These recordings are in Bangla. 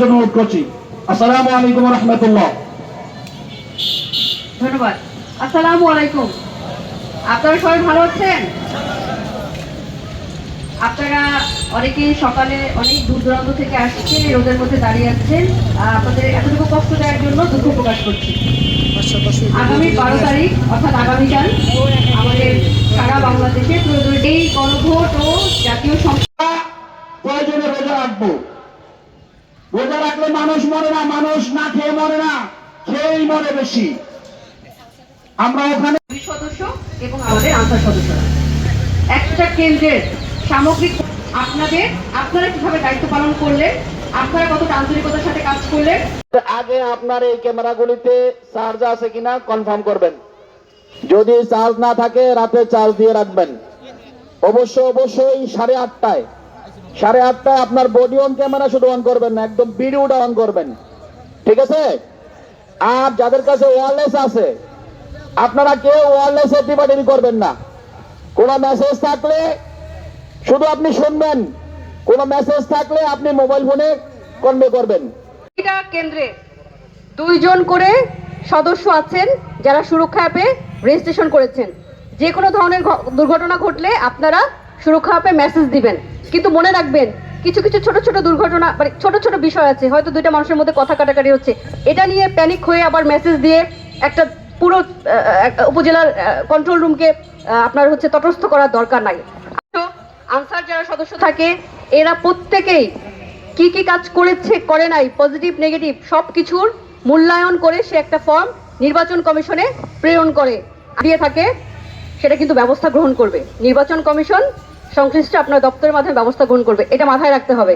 জন্য অনুরোধ করছি। আসসালামু আলাইকুম রহমতুল্লাহ। ধন্যবাদ। আসসালামু আলাইকুম। আপনারা সবাই ভালো আছেন? আপনারা অনেকে সকালে অনেক দূর দূরান্ত থেকে আসছেন এই রোদের মধ্যে দাঁড়িয়ে আছেন। আপনাদের এতটুকু কষ্ট দেওয়ার জন্য দুঃখ প্রকাশ করছি। আগামী বারো তারিখ অর্থাৎ আগামীকাল আমাদের সারা বাংলাদেশে এই গণভোট ও জাতীয় সংসদ প্রয়োজনে রোজা রাখব। রোজা রাখলে মানুষ মরে না মানুষ না খেয়ে মরে না খেয়েই মরে বেশি। আমরা ওখানে দুই সদস্য এবং আমাদের আনসার সদস্যরা। একটা কেন্দ্রের সামগ্রিক আপনাদের আপনারা কীভাবে দায়িত্ব পালন করলেন? আপনারা কতটা আন্তরিকতার সাথে কাজ করলেন? আগে আপনার এই ক্যামেরাগুলিতে চার্জ আছে কিনা কনফার্ম করবেন। যদি চার্জ না থাকে রাতে চার্জ দিয়ে রাখবেন। অবশ্য অবশ্যই সাড়ে আটটায়। সাড়ে আটটায় আপনার বডি অন ক্যামেরা শুধু অন করবেন না, একদম ভিডিওটা অন করবেন। ঠিক আছে? আর যাদের কাছে ওয়ারলেস আছে, আপনারা কেউ ওয়ারলেসে টিপাটিপি করবেন না। কোনো মেসেজ থাকলে শুধু আপনি শুনবেন, কোনো মেসেজ থাকলে আপনি মোবাইল ফোনে কনভে করবেন। কেন্দ্রে দুইজন করে সদস্য আছেন, যারা সুরক্ষা অ্যাপে রেজিস্ট্রেশন করেছেন। যে কোনো ধরনের দুর্ঘটনা ঘটলে আপনারা সুরক্ষা অ্যাপে মেসেজ দিবেন। কিন্তু মনে রাখবেন, কিছু কিছু ছোট ছোট দুর্ঘটনা মানে ছোট ছোট বিষয় আছে, হয়তো দুইটা মানুষের মধ্যে কথা কাটাকাটি হচ্ছে। এটা নিয়ে প্যানিক হয়ে আবার মেসেজ দিয়ে একটা পুরো উপজেলার কন্ট্রোল রুমকে আপনার হচ্ছে তটস্থ করার দরকার নাই। আনসার যারা সদস্য থাকে, এরা প্রত্যেকেই কি কি কাজ করেছে, করে নাই পজিটিভ নেগেটিভ সব কিছুর মূল্যায়ন করে সে একটা ফর্ম নির্বাচন কমিশনে প্রেরণ করে। দিয়ে থাকে, সেটা কিন্তু ব্যবস্থা গ্রহণ করবে। নির্বাচন কমিশন সংশ্লিষ্ট আপনার দপ্তরের মাধ্যমে ব্যবস্থা গ্রহণ করবে। এটা মাথায় রাখতে হবে।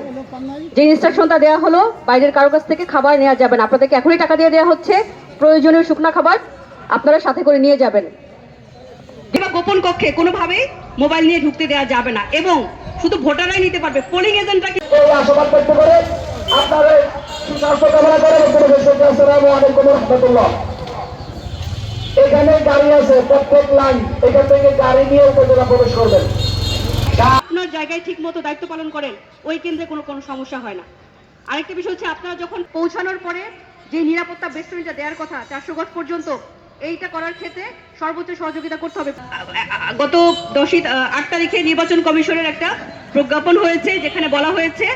যে ইনস্ট্রাকশনটা দেওয়া হলো বাইরের কারও কাছ থেকে খাবার নেওয়া যাবে না। আপনাদেরকে এখনই টাকা দিয়ে দেওয়া হচ্ছে। প্রয়োজনীয় শুকনা খাবার আপনারা সাথে করে নিয়ে যাবেন। কিংবা গোপন কক্ষে কোনোভাবেই মোবাইল নিয়ে ঢুকতে দেওয়া যাবে না। এবং শুধু ভোটাররাই নিতে পারবে। পোলিং এজেন্টরা আপনাদের কামনা করে আসসালামু আলাইকুম রহমতুল্লাহ এখানে গাড়ি আছে প্রত্যেক লাইন এখান থেকে গাড়ি নিয়ে উপজেলা প্রবেশ করবেন। আপনার জায়গায় ঠিক মতো দায়িত্ব পালন করেন, ওই কেন্দ্রে কোনো কোনো সমস্যা হয় না। আরেকটা বিষয় হচ্ছে আপনারা যখন পৌঁছানোর পরে যে নিরাপত্তা বেষ্টনীটা দেওয়ার কথা, চারশো গজ পর্যন্ত, এইটা করার ক্ষেত্রে সর্বোচ্চ সহযোগিতা করতে হবে। গত দশই আট তারিখে নির্বাচন কমিশনের একটা প্রজ্ঞাপন হয়েছে, যেখানে বলা হয়েছে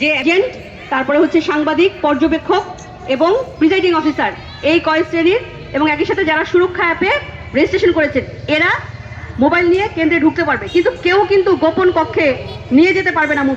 যে এজেন্ট তারপরে হচ্ছে সাংবাদিক, পর্যবেক্ষক এবং প্রিজাইডিং অফিসার এই কয় শ্রেণির এবং একই সাথে যারা সুরক্ষা অ্যাপে রেজিস্ট্রেশন করেছেন, এরা মোবাইল নিয়ে কেন্দ্রে ঢুকতে পারবে। কিন্তু কেউ কিন্তু গোপন কক্ষে নিয়ে যেতে পারবে না মোবাইল।